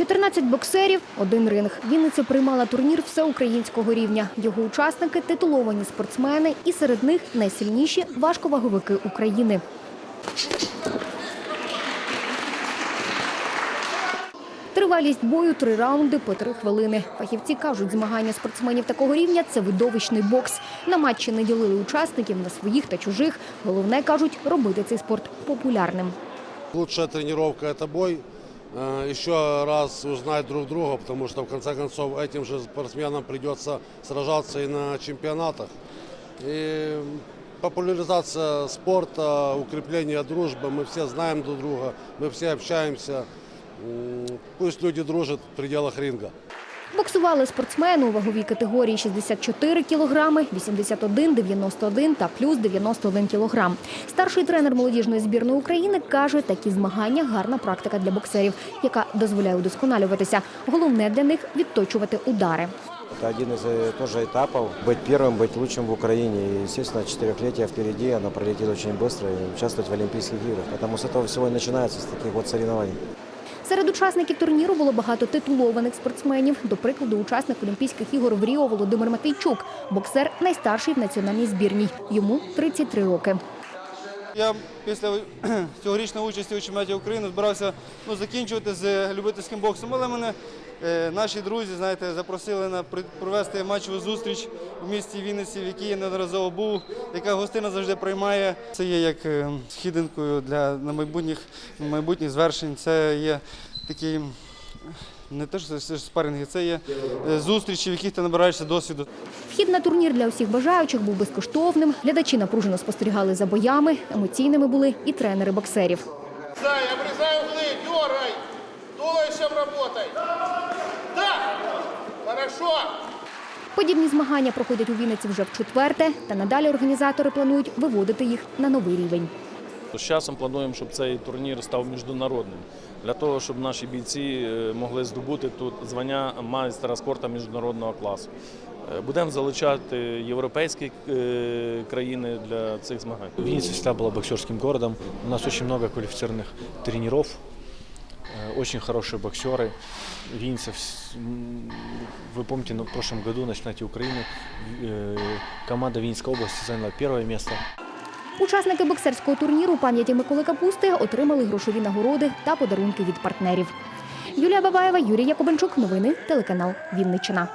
14 боксерів, один ринг. Вінниця приймала турнір всеукраїнського рівня. Його учасники титуловані спортсмени, і серед них найсильніші важковаговики України. Тривалість бою три раунди по три хвилини. Фахівці кажуть, змагання спортсменів такого рівня це видовищний бокс. На матчі не ділили учасників на своїх та чужих. Головне кажуть, робити цей спорт популярним. Лучшая тренировка – это бой Э, Еще раз узнать друг друга, потому что в конце концов этим же спортсменам придется сражаться и на чемпионатах. И популяризация спорта, укрепление дружбы. Мы все знаем друг друга, мы все общаемся. М, Пусть люди дружат в пределах ринга. Боксували спортсмени у ваговій категорії 64 кілограми, 81, 91 та плюс 91 кілограм. Старший тренер молодіжної збірної України каже, такі змагання гарна практика для боксерів, яка дозволяє удосконалюватися. Головне для них відточувати удари. Это один из э, тоже этапов. Быть первым, быть лучшим в Украине. И, естественно, четырехлетие впереди, оно пролетит очень быстро и участвовать в Олимпийских играх. Потому с этого всего и начинается, с таких вот соревнований. Серед учасників турніру було багато титулованих спортсменів. До прикладу, учасник Олімпійських ігор в Ріо Володимир Матейчук, боксер найстарший в національній збірній. Йому 33 роки. Я після цьогорічної участі у чемпіонаті України збирався ну, закінчувати з любительським боксом, але мене е, наші друзі знаєте, запросили на провести матчову зустріч у місті Вінниці, в якій я неодноразово був, яка гостина завжди приймає. Це є як е, східинкою для на майбутніх, майбутніх звершень. Це є такі. Не те, що це спаринги, це є е, зустрічі, в яких ти набираєшся досвіду. Вхід на турнір для усіх бажаючих був безкоштовним. Глядачі напружено спостерігали за боями. Емоційними були і тренери боксерів. Дай, обрезай углы, дергай. Туловищем работай. Да. Хорошо. Подібні змагання проходять у Вінниці вже в четверте, та надалі організатори планують виводити їх на новий рівень. З часом плануємо, щоб цей турнір став міжнародним, для того, щоб наші бійці е, могли здобути тут звання майстра спорту міжнародного класу. Е, Будемо залучати європейські е, країни для цих змагань. Винница всегда была боксерским городом. У нас очень много квалифицированных тренеров, э, очень хорошие боксеры. Винница, вс- м, вы помните, ну, в прошлом году на чемпионате Украины э, команда Винницкой области заняла первое место. Учасники боксерського турніру пам'яті Миколи Капусти отримали грошові нагороди та подарунки від партнерів. Юлія Бабаєва, Юрій Якубенчук. Новини телеканал Вінниччина.